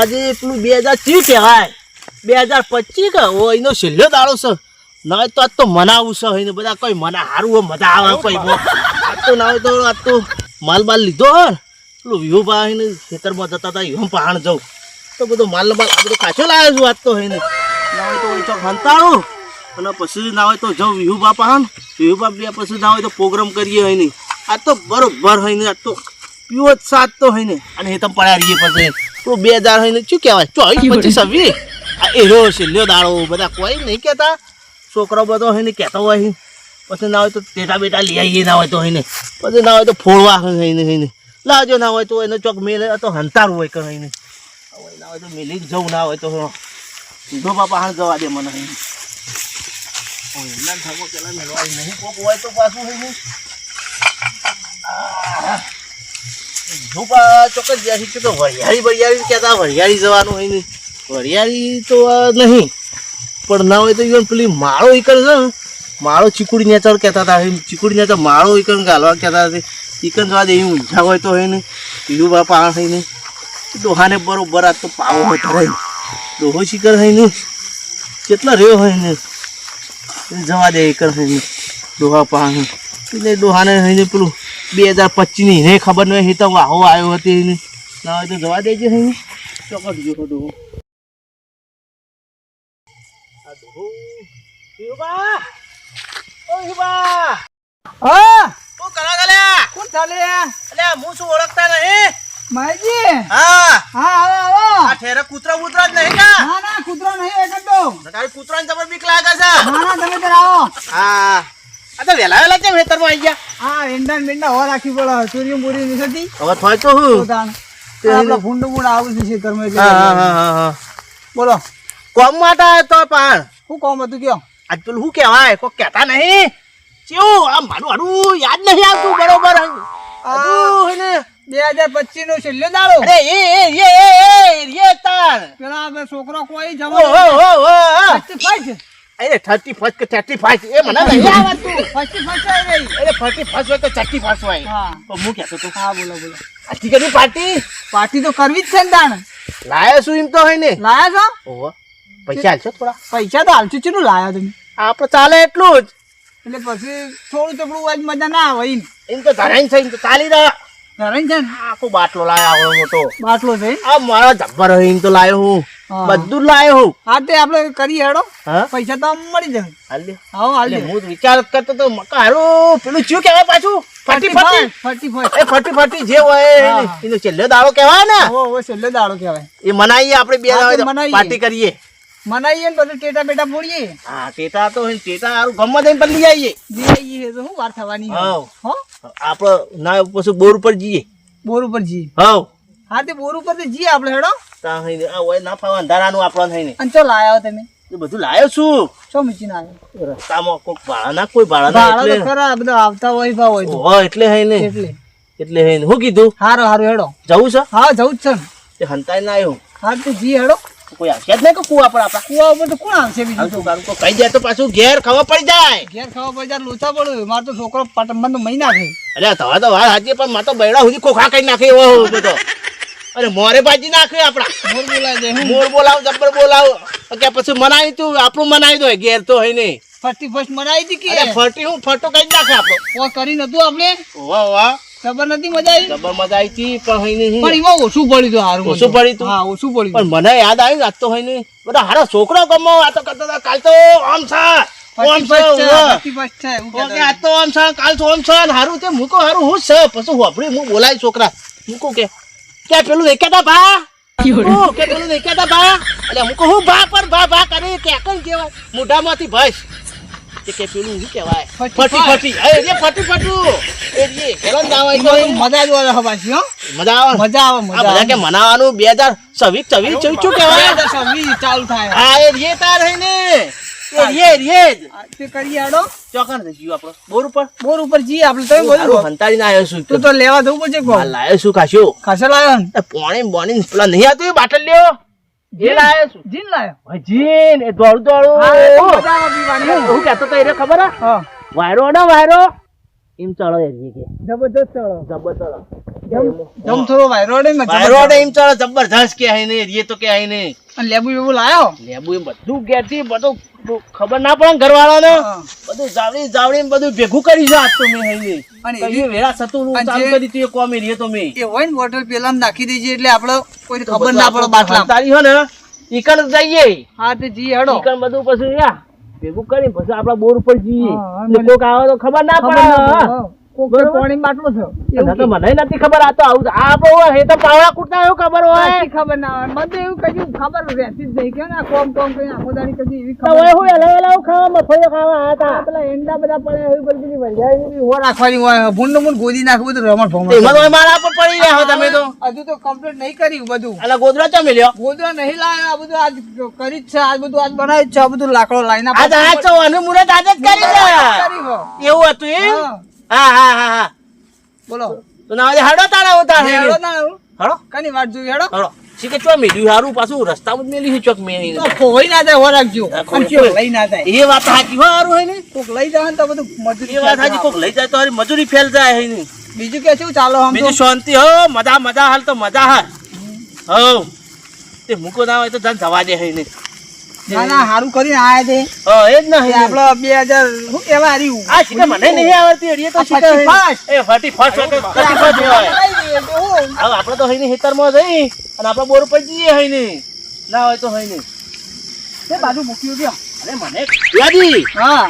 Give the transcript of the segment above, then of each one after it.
આજે પેલું બે હજાર ત્રીસ કહેવાય. બે હજાર પચીસ કે, ઓ, એનો છેલ્લો દાડો છે. ના તો આજ તો મનાવું છે. એને બધા કોઈ મના હારું હોય મજા આવે કોઈ આજ તો ના હોય તો આજ તો માલ બાલ લીધો હોય પેલું વિહુ ભાઈ ને ખેતરમાં જતા હતા, એમ પહાણ જવું. તો બધો માલ માલ આ બધો કાચો લાવ્યો છું આજ તો એને ના તો ઓછો તો હંતાળું. અને પછી ના હોય તો જવું વિહુ બા પહાણ. વિહુ બા બે પછી ના હોય તો પ્રોગ્રામ કરીએ હોય નહીં આ તો બરોબર હોય ને આ તો પીવો જ સાત તો હોય ને અને એ તમે પડ્યા રહીએ પછી. તો બે હજાર હોય શું કહેવાય? ચોવીસ પચીસ છવ્વીસ આ એરો છેલ્લો દાડો બધા કોઈ નહીં કહેતા. છોકરો બધો હોય ને કહેતો હોય. પછી ના હોય તો ટેટા બેટા લઈ આવીએ ના હોય તો હોય ને. પછી ના હોય તો ફોડવા હોય ને હોય ને. લાવજો ના હોય તો એનો ચોક મેલે તો હંતારું હોય કે હોય ને ના હોય તો મેલી જવું ના હોય તો સીધો બાપા હાણ જવા દે મને હોય પેલા નહીં. કોક હોય તો પાછું હોય ને. ધૂપા ચોક્કસ જ્યાંથી કે તો વરિયાળી વરિયાળી કહેતા વરિયાળી જવાનું હોય નહીં. વરિયાળી તો નહીં. પણ ના હોય તો ઈવન પેલી માળો ઈકણ છે ને, માળો ચીકુડી નેચર કહેતા હતા. ચીકુડી નેચર માળો ઈકણ ગાલવા કહેતા હતા. ઈકણ જવા દે ઊંઝા હોય તો હોય ને બા પાણ હોય ને, ડોહાને બરોબર આ તો પાવો હોય તો ડોહો શિકર હોય ને, કેટલા રહ્યો હોય ને જવા દે ઈકણ હોય ને, ડોહા પાણ. એટલે ડોહાને પેલું બે હજાર પચીસની એને ખબર નહીં એ તો વાહો આવ્યો હતી ના હોય તો જવા દેજે અહીં. ચોક્કસ જો ઠેરે કૂતરા બીક લાગે છે. તમે ત્યારે આવો. હા. આ આવી ગયા હા રાખી પડે ચોરી બોરી ની થતી. હવે થાય તો હું આપડે ફૂંડ ફૂંડ આવું છે ખેતરમાં એટલે હા હા હા હા હા. બોલો. કોમ માટે તો પણ. શું કોમ હતું કયો? આજ પેલું શું કહેવાય? કોઈ કહેતા નહીં. કેવું? આ મારું હારું યાદ નહીં આવતું બરોબર. હે બે હજાર પચીસ નો છેલ્લો દાડો. અરે એ એ એ એ એ તાર પેલા આપણે છોકરો કોઈ ઓ જવાનો ઓ અરે થર્ટી ફર્સ્ટ કે થર્ટી ફાઈવ એ મને નહીં આવડતું ફર્સ્ટી ફર્સ્ટ હોય ગઈ અરે ફર્ટી ફર્સ્ટ હોય તો થર્ટી ફર્સ્ટ હોય. હા. હું કહેતો તો હા બોલો બોલો. આથી કદી પાર્ટી પાર્ટી તો કરવી જ છે ને તાણ લાયો શું એમ તો હોય ને. લાયા છો? ઓહો પૈસા હાલશો થોડા? પૈસા તો હાલશું ચેટલું લાયા તમે? આપણે ચાલે એટલું જ. એટલે પછી થોડું થોડું આજ મજા ના આવે. એમ. તો ધરાઈ છે એમ તો ચાલી રહ્યા ધરાઈ છે આખો બાટલો લાયો આવડો મોટો. બાટલો છે આ મારા જબ્બર હોય એમ તો લાયો હા. બધું લાયો હું. હા તે આપણે કરી હેડો. પૈસા તો મળી જાય. હાલ હા આવો હું વિચાર કરતો તો મકારું પેલું ચિયું કહેવાય પાછું? ફટી ફટી ફટી. ફટી એ ફટી ફટી જે હોય એનો છેલ્લો દાડો કહેવાય ને. ઓ ઓ છેલ્લો દાડો કહેવાય. એ મનાઈએ આપણે બે હા, દાડો પાર્ટી કરીએ. મનાઈએ ને પછી ટેટા બેટા ફોડીએ. હા ટેટા તો ટેટા હારું ગમવા જઈને પણ લઈ આવીએ જે આવીએ તો શું વાર થવાની હા. હો? આપણે ના પછી બોર ઉપર જઈએ. બોર ઉપર જઈએ. હવ. હા તે બોર ઉપર જઈએ આપણે હેડો. હઈને આ ના ફાવે અંધારાનું આપણને થઈને અને ચો લાયા તમે? એ બધું લાયો છું. ચો મૂકીને આવ્યો? રસ્તામાં કોઈ ભાડા કોઈ ભાડા ના ભાડા તો એટલે ખરા બધા આવતા હોય ભાવ હોય તો. એટલે હે એટલે. એટલે હે હું કીધું? હારો હારો હેડો. જવું છે? હા જવું જ છે ને. તે હંતાઈ ના આવ્યું હા તે જી હેડો. કોઈ આવશે જ નહીં કે કુવા પર આપણા? કુવા ઉપર તો કોણ આવશે બીજું? હાલ તું તો કહી દે તો પાછું ઘેર ખબર પડી જાય. ઘેર ખબર પડી જાય લોચા પડ્યો મારો તો છોકરો પટંબંધ મહિના નાખે. અરે તવા તો વાર હાજી પણ મારે તો બૈડા સુધી ખોખા કરી નાખે એવો બધો અરે મોરે બાજી નાખ્યો આપણા. મોર બોલાય દે મોર બોલાવ જબ્બર બોલાવ. કે પછી મનાવી તું આપણું મનાવી દો ઘેર તો હોય નહીં. ફટી ફર્સ્ટ મનાવી હતી કે? ફટી હું ફરતો કઈ નાખે આપણો. ઓ કરી નતું આપણે? વાહ વાહ. ખબર નથી મજા આવી ખબર મજા આવી હતી પણ હોય નહીં. પણ એમાં ઓછું પડ્યું હતું હારું ઓછું પડ્યું? હા ઓછું પડ્યું પણ મને યાદ આવ્યું આજ તો હોય નહીં. બધા હારા છોકરો ગમો આ તો કરતા કાલ તો આમ છે કાલ તો આમ છે હારું તે મૂકો હારું હું છે. પછી હોભળી હું બોલાય છોકરા. મૂકો કે. કે પેલું દેખ્યા તા ભા? હું કે પેલું દેખ્યા તા ભા? એટલે હું કહું ભા પર ભા ભા કરે કે કઈ કહેવાય? મોઢામાંથી ભસ. કે કે પેલું શું કહેવાય? ફટી ફટી ફટી. એ ફટી ફટું. એ હેરાન ના તો. મજા જ આવે હવાશી, હો? મજા આવે? મજા આવે મજા આવે. કે મનાવાનું બે હજાર છવ્વીસ છવ્વીસ છવ્વીસ શું કહેવાય? બે હજાર છવ્વીસ ચાલુ થાય. હા એ તાર હે ને. રે રે તે કરીએ હેડો ચોકણ થઈ આપણો. બોર ઉપર? બોર ઉપર જઈએ આપણે તો હારું હંતાડીને આવ્યો છું. તું તો લેવા જવું પડશે કોણ? લાયો છું લાવ્યો ને? પોણી બોણી પેલા નહીં આવતું બાટલ લ્યો એ લાયો છું. જીન લાવ્યો હજી એ દોડું દોડું. તો મજા આવે પીવાની. હું કહેતો તો એને ખબર હે? વાયરો ને વાયરો? એમ ચડો એ કે જબરદસ્ત ચડો. જબર ચડો જમ થોડો વાયરો ને એમ ચડો જબરજસ્ત કે હઈ ને એ તો કે હઈ ને લેબુ બેબુ લાયો? લેબુ એ બધું ગેટી બધું ખબર ના પડે ઘરવાળાને? બધું જાવડી જાવડી બધું ભેગું કરી છે આજ તો મેં હઈ અને વેળા સતું અને ચાલુ કરી તું એ કોમી રહ્યો તો મેં. એ હોય ને બોટલ પેલા નાખી દેજે એટલે આપણે કોઈને ખબર ના પડે બાટલા તારી હો ને ઈકણ જઈએ. હા તે જી હેડો. ઈકણ બધું પછી યા ભેગું કરી પછી આપડા બોર ઉપર જઈએ. કોક આવે તો ખબર ના પડે. કોક પાણી બાટલો છે. મને નથી ખબર આ તો આવું આ આપણો હોય તો પાવડા કૂટતા એવું ખબર હોય. ખબર ના હોય. મને એવું કશું ખબર રહેતી જ નહીં. કે ના કોમ કોમ કઈ આખો દાડી કદી એવી ખબર હવે હું એલા એલા ખાવા મફળીઓ ખાવા આયા તા. પેલા એંડા બધા પડ્યા એવી બધી બધી હો રાખવાની હોય ભૂંડનું ગોદી નાખવું રમણ તેમાં મારા પર પડી રહ્યા તમે તો. હજુ તો કમ્પ્લીટ નહીં કર્યું બધું. એટલે ગોદરા ચા મેલ્યો? ગોદરા નહીં લાવ્યો આ બધું આજ કરી જ છે આજ બધું આજ બનાવી જ છે આ બધું લાકડો લાઈને આજ આ મુરત આજ જ કરી છે. એવું હતું એમ? હા. હા હા હા. બોલો. તો ના હાડો તારા હું તાર હેડો. ના હેડો. કની વાત જોઈ હેડો. હાડો. શીખે ચો મેલ્યું હારું પાછું રસ્તામાં જ મેલ્યું છે ચોક મેલી ખોવાઈ ના જાય લઈ ના એ વાત સાચી હોય ને? કોક લઈ જાય તો બધું મજૂરી એ વાત સાચી કોક લઈ જાય તો હારી મજૂરી ફેલ જાય હે નહીં બીજું કે શું ચાલો આમ બીજું શાંતિ હો મજા મજા હાલ તો મજા હાલ. હો. તે મૂકો ના હોય તો જાન જવા દે હે નહીં ના ના સારું કરીને આયા તે. હા એ જ ના એ આપડે બે હજાર શું કેવા હાર્યું આ શીખે મને નહીં આવડતી અડીએ તો શીખે એ ફર્ટી ફર્સ્ટ હવે આપણે તો હઈને જઈ અને આપણે બોર ઉપર જઈએ હઈને ના હોય તો હઈને બાજુ મૂક્યું ગયો અરે મને યાદી હા.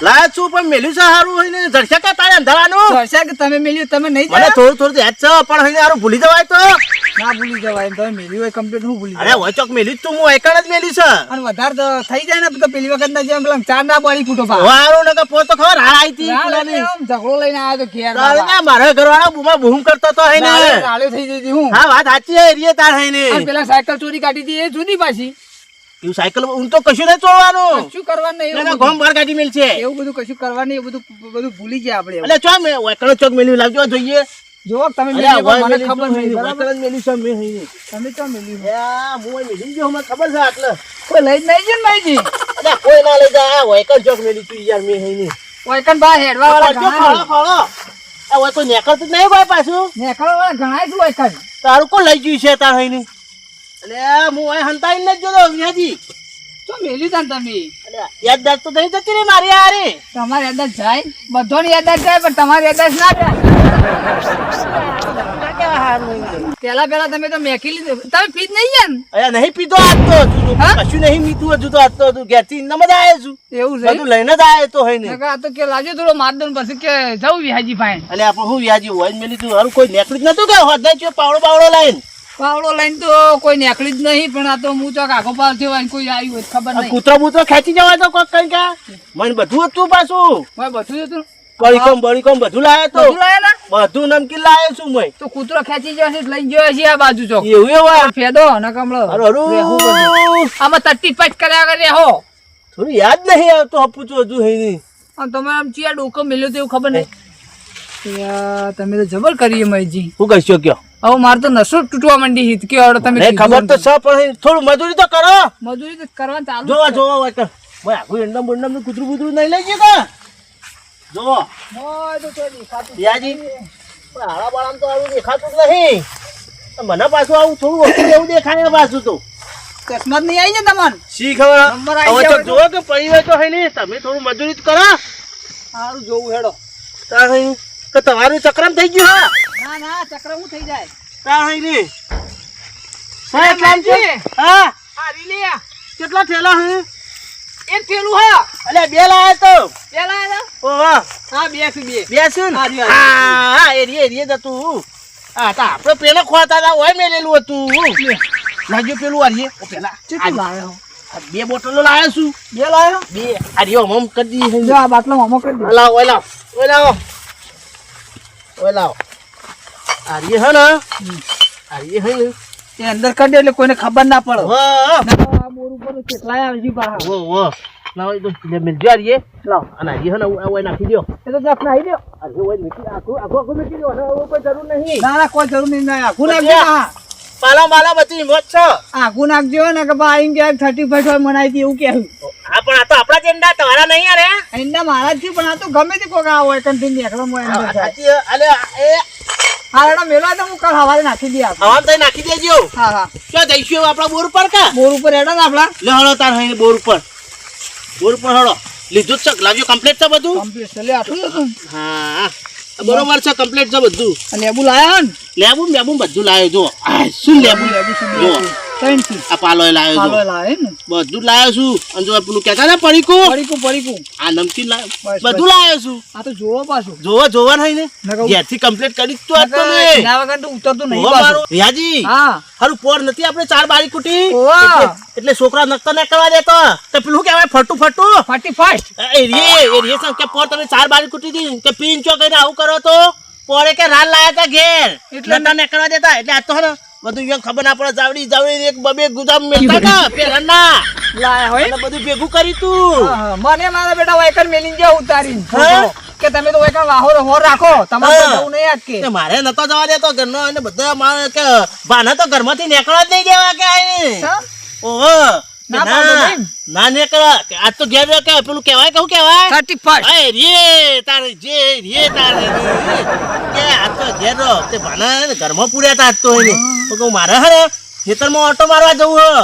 લાયા છું પણ મેલ્યું છે હારું હઈને જડશે કે તારે અંધારાનું? સરસા કે તમે મેલ્યું તમે નહીં મને થોડું થોડું યાદ છે પણ હઈને સારું ભૂલી જવાય તો. ના ભૂલી જવાય તમે મેલ્યું હોય કમ્પ્લીટ હું ભૂલી અરે હોય ચોક જ તું હું એકણ જ મેલી છે. અને વધારે થઈ જાય ને તો પેલી વખત ના જેમ પેલા ચાર ના બાળી ફૂટો પા વારો ને પોત તો ખબર હાર આઈ હતી પેલાની. ઝઘડો લઈને આવ્યો તો ઘેર ના મારા ઘરવાળા બૂમા બૂમ કરતો તો હે ને. નાળે થઈ જતી હું. હા વાત સાચી હે રીએ તાર હે ને. પેલા સાયકલ ચોરી કાઢી હતી એ જુદી પાછી. એવું સાયકલ હું તો કશું નહીં ચોરવાનું. કશું કરવાનું નહીં એના ગોમ બાર કાઢી મેલ છે બધું. એવું બધું કશું કરવાનું એ બધું બધું ભૂલી ગયા આપણે. એટલે ચો મે એકડો ચોક મેલ્યું લાવજો જોઈએ. જો તમે અરે મને ખબર નહીં બરાબર? જ મેલ્યું છે મે હઈ તમે તો મેલી હે હું મેલી. જો મને ખબર છે આટલે. કોઈ લઈ જ નહીં ને ભાઈજી? અલ્યા, કોઈ ના લઈ જાય, આ વૈકણ ચોક મેલી તું યાર મેં હઈને. ઓયકન બા હેડવા વાળા ઘણા ફાળો, ફાળો. આ હોય કોઈ નેકળ તો નહીં ભાઈ પાછું? નેકળ વાળા ઘણા છે ઓયકન તારું કો લઈ ગયું છે તાર હઈને અરે હું અહીં હંતાઈને જ જોતો વિયાજી. તો મેલી તા તમે. યાદદાસ્ત તો નહીં જતી રે મારી આરે તમારી યાદદાર જાય. બધાની યાદદાર જાય પણ તમારી યાદદાર ના જાય. પેલા પેલા તમે તો મેકી લીધું. તમે પીત નહીં ને અરે નહીં પીધો આજ તો કશું નહીં મીઠું હજુ તો આજ તો હજુ. ઘેરથી ઇન્નામાં જ આયો છું. એવું છે? બધું લઈને જ આયો તો હોય ને. આ તો કે લાજો થોડો મારદોન પછી કે જવું વ્યાજી ભાઈ. એટલે આપણે શું વ્યાજી હોય જ મેલી તું હારું કોઈ નેકળી જ નતું કે હોદ છે પાવડો પાવડો લાઈન. પાવડો લઈને તો કોઈ નેકળી જ નહીં પણ આ તો હું ચોક આખો પાલ થયો હોય કોઈ આવ્યું હોય ખબર નહીં. કૂતરો બૂતરો ખેંચી જવાય તો કોક કઈ કા મને બધું હતું પાછું. મેં બધું હતું. બળીકોમ બળીકોમ બધું લાયા તો. બધું લાયા ના બધું નમકીન લાયો છું મય. તો કૂતરો ખેંચી છે લઈ ગયો છે આ બાજુ ચોક એવું એવું ફેદો ન કમળો આમાં તટ્ટી પટ કર્યા કરે હો થોડું યાદ નહીં આવતું હપું છું હજુ હઈ નહીં તમે આમ ચિયા ડોકો મેલ્યો તો એવું ખબર નહીં. તમે તો જબર કરી મયજી. શું કરશો કયો હવે મારે તો નસો તૂટવા માંડી હિત કે ઓર તમે ખબર તો છે પણ થોડું મજૂરી તો કરો. મજૂરી તો કરવાનું ચાલુ જોવા જોવા હોય તો ભાઈ આખું એન્ડમ બંડમ કૂતરું બૂતરું નહીં લઈ ગયું દેખાતું યાજી પણ હાડા બાળામાં તો આવું દેખાતું જ નહીં મને પાછું આવું થોડું ઓછું એવું દેખાય પાછું તો. જ નહીં આવી ને તમારે શી ખબર? હવે તો કે પડી તો હઈ નહીં. તમે થોડું મજૂરી કરો. સારું જોવું હેડો. તાર હઈ કે તમારું ચક્રમ થઈ ગયું હા? ના ના ચક્ર હું થઈ જાય? તાર હઈ નહીં. સાહેબ હા? આ કેટલા થેલા હે? એક પેલું હા? અલે બે લાયા તો. બે લાયા ઓ વાહ. હા બે છે બે. બે છે ને? હા, રી, હા હા એરી એરી જ તું હા તા આપણે પેલા ખોતા હતા ઓય મેલેલું હતું. લાગ્યો પેલું આરીએ ઓ પેલા. કેટલું લાવ્યો બે બોટલો લાયા છું બે લાવ્યો બે. આરીઓ મમ કરી દી. જો આ બાટલો મમ કરી દે. લાવ ઓય લાવ ઓય લાવ ઓય લાવ આરીએ હે ને આરીએ હે ને? એ અંદર કરી દે એટલે કોઈને ખબર ના પડે. આ બોર ઉપર કેટલાય આવી પાછા. ઓ વો લાવ એ તો લે જો આરીએ લાવ. અને હે ને ઓય નાખી દો એ તો જખ નાઈ દો આરીએ ઓય મીઠી આખું આખું આખું મીઠી દો અને કોઈ જરૂર નહીં. ના ના કોઈ જરૂર નહીં. આખું આ- હા પાલા માલા બધી મોજ છો. આખું નાખજો ને કે ભાઈ કે થર્ટી હોય મનાઈ હતી એવું કેવું. હા પણ આ તો આપણા ઝંડા તમારા નહીં અરે? એના મારા જ છે પણ આ તો ગમે તે કોક આ હોય. અલે એ હા એડા મેલો તો હું કાલ હવારે નાખી દઈએ આપણે. હવામ તઈ નાખી દેજો. હા હા. ક્યાં જઈશું આપણા બોર ઉપર કા? બોર ઉપર હેડો ને આપણા. લે હળો તાર હઈને બોર ઉપર. બોર ઉપર હળો. લીધું છે. લાવજો કમ્પ્લીટ છે બધું? કમ્પ્લીટ છે. લે આટલું હતું હા. બરોબર છે કમ્પ્લીટ છે બધું. લેબુ લાયા ને? લેબુ લેબુ બધું લાયો જો શું લેબુ? લેબુ શું જો ત્રણ આ પાલોય લાવ્યો પાલો લાવે ને? બધું લાવ્યો છું. અને જો પેલું કહેતા ને પડીકું પડીકું પડીકું આ નમકીન લાવ્યો બધું લાવ્યો છું. આ તો જોવો પાછું. જોવો જોવા નહીં ને? ઘેરથી કમ્પ્લીટ કરી તો આ તો નકર મેં. વગર તો ઉતરતું નહીં મારું. રિયાજી હા. હારું પોર નથી આપણે ચાર બારી કુટી? એટલે- છોકરા નકતો ન કરવા દેતો તો. પેલું કહેવાય? ફટું ફટું? ફટી ફાસ્ટ એ રે એ રે સમ કે પોર તમે ચાર બારી કુટી દી. કે પીન ચો કરીને આવું કરો તો. પોરે કે રાલ લાયા તા ઘેર. એટલે- ન કરવા દેતા. એટલે આ તો ને બધું યો ખબર ના પડે જાવડી જાવડી એક બબે ગુદામ મેલતા તા પેરણના લાયા હોય? અને બધું ભેગું કરી તું. મને મારા બેટા વાયકર મેલીને ગયા ઉતારીને કે તમે તો વાયકર વાહોર હોર રાખો. તમારે. જવું નહીં આજ કે. મારે નતો જવા દેતો ઘરનો અને બધા મારે કે બાના તો ઘરમાંથી નીકળવા જ નહીં દેવા કે? ઓહો. ના ના. ના નીકળે. તો ઘેર રહ્યો કે પેલું કહેવાય કહું કહેવાય? ફાટી ફાસ્ટ અય રે તારે જે રે તારે કે આજ તો ઘેર રહ્યો તે ભાના ઘરમાં પૂર્યા તા તો એને. તો કહું મારે હે ખેતરમાં ઓટો મારવા જવું હે.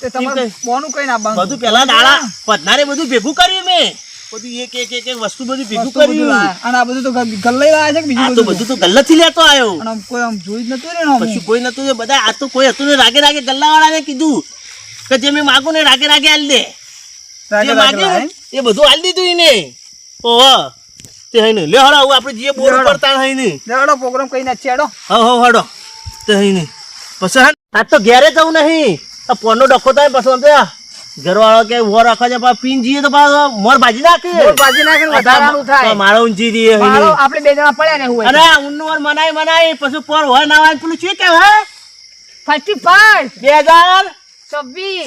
તે તમારે બોનું કઈ ના બધું પેલા દાડા પધનારે બધું ભેગું કર્યું મેં. બધું એક એક એક એક વસ્તુ બધું ભેગું કર્યું. અને આ બધું તો ગલ- લાયા છે કે બીજું તો બધું? બધું તો ગલ્લતથી લેતો આવ્યો. અને કોઈ આમ જોઈ જ નતું ને પછી કોઈ નતું બધા આ તો કોઈ હતું ને રાગે રાગે ગલ્લા વાળાને કીધું. કે જે મેં માગું ને રાગે રાગે આલ દે. જે એ બધું આલ દીધું એને ઓહો. તે હઈ ને. લે હવે આપણે જે બોર લે ઉપર તાણ હઈ ને. લેવડો પ્રોગ્રામ કઈ ના છેડો હવ હવ હડો. તે હઈ ને. પછી આ તો ઘેરે જવું નહીં. આ પોનો ડખો થાય પછી આમ ઘરવાળો કે વોર રાખવા જાય પાછા પીન જીએ તો પાછો મોર ભાજી નાખે મોર બાજી નાખે વધારાનું થાય. મારો ઊંચી હઈ મારો. આપણે બે જણા પડ્યા ને હું અરે આ ઊનનું વર મનાય મનાય. પછી પર હોય ના હોય પેલું શું કે હે ફાસ્ટ બે હજાર છવ્વીસ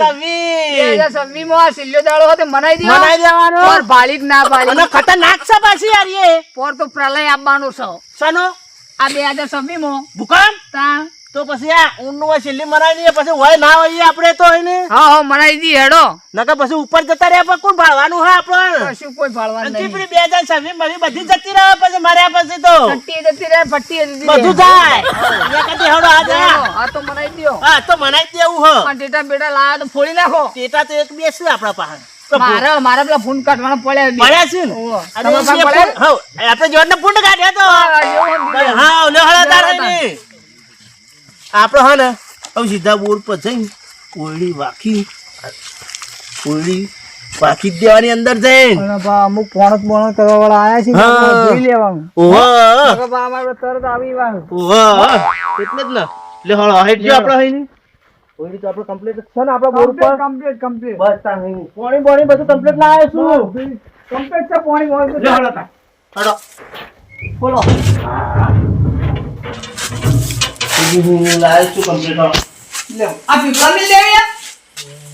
બે છવ્વીસમાં સિલ્યો દાડો હતો મનાઈ મનાઈ દેવાનો. પોર ભાલીક ના ભાલીક અને ખતરનાક છે પાછી યાર એ. પોર તો પ્રલય આપવાનો છે. સનો આ બે હજાર છવ્વીસમાં ભૂકંપ? તા તો પછી આ ઊનનું હોય છેલ્લી મનાઈ દઈએ પછી હોય ના હોય આપણે તો એને? હા હા મનાઈ દી હેડો. નકર પછી ઉપર જતા રહ્યા પણ કોણ ભાળવાનું હા આપણે કશું કોઈ ભાળવાનું નહીં. ચીપડી બે હજાર છવ્વીસ મારી બધી જતી રહે પછી માર્યા પછી તો. ફટ્ટી જતી રહે ફટ્ટી જતી બધું જાય. કદી હેડો આ જા. આ તો મનાઈ દ્યો. હા તો મનાઈ દેવું હ. પણ ટેટા બેટા લાયા તો ફોડી નાખો. ટેટા તો એક બે છે આપણા પાસે. મારા મારે પેલા ફોન કાઢવાનો પડ્યા. પડ્યા છે ને? આપણે જોડને ફૂંડ કાઢ્યો તો. હા, લે હળા તાર આપણે હા ને હવે સીધા બોર પર જઈને કોયડી વાખી કોયડી વાખી જ દેવાની અંદર જઈને. અમુક પોણત પોણત કરવા વાળા આયા છે. જોઈ લેવાનું. ઓહો. બા અમારે તરત આવી વાર ઓહો. એટલે જ ને. એટલે હળ હેટ જો આપણે હઈ ની તો આપણે કમ્પ્લીટ છે ને આપણા બોર પર કમ્પ્લીટ કમ્પ્લીટ બસ તા હઈ પોણી પાણી બધું કમ્પ્લીટ લાવ્યો છું. કમ્પ્લીટ છે પોણી પોણી લે હળો તાર હળો. બોલો. લાવ્યો છું કમ્પ્લીટ લે આ પીપળા મિલ લેવી?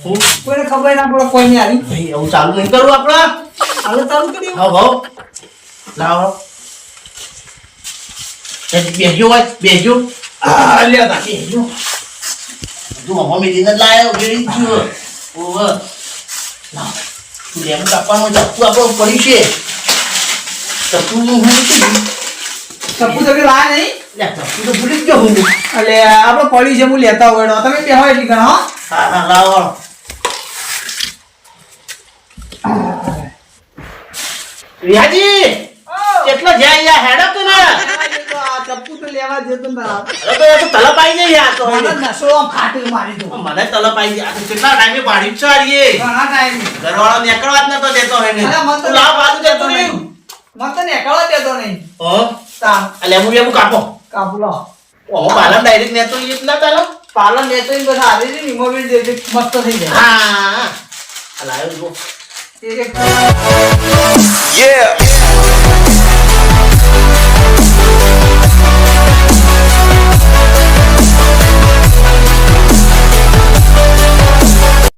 હું? કોઈને ખબર ના પડે કોઈ નહીં આવી. ભાઈ એવું ચાલુ નહીં કરવું આપણે? હાલો ચાલુ કરી હાવ હાવ. લાવો. બેજો હોય બેજો આ લ્યો તા તું મમ્મી દીને લાયો લાવ. તું લેમ કાપવાનો આપણો છે. ચપ્પુ હું ચપ્પુ તો લાયા નહીં? લે ચપ્પુ તો ભૂલી જ ગયો હું. એટલે આપણે પડી છે હું લેતા હોય તમે હોય એટલી ગણ હા. હા લાવો રિયાજી કેટલો જાય યાર હેડો તું ને ચપ્પુ તો લેવા જતો ને અરે તો એ તો તલપ આવી જાય યાર તો. મને નસો આમ ફાટી મારી દો મને તલપ આવી જાય આ કેટલા ટાઈમે પાડી છે આરીએ ઘણા ટાઈમ. ઘરવાળો નીકળવા જ નતો દેતો અરે તું લાવ બાજુ દેતો નહીં. મને તો નીકળવા દેતો નહીં. હો તા આ લેબુ લેબુ કાપો કાપલો ઓ બાલા ડાયરેક્ટ નેતો ઈ ના ચાલો પાલન લેતો ઈ બધા આવી છે નિમોબિલ દે દે મસ્ત થઈ જાય હા આ લાયો જો Yeah.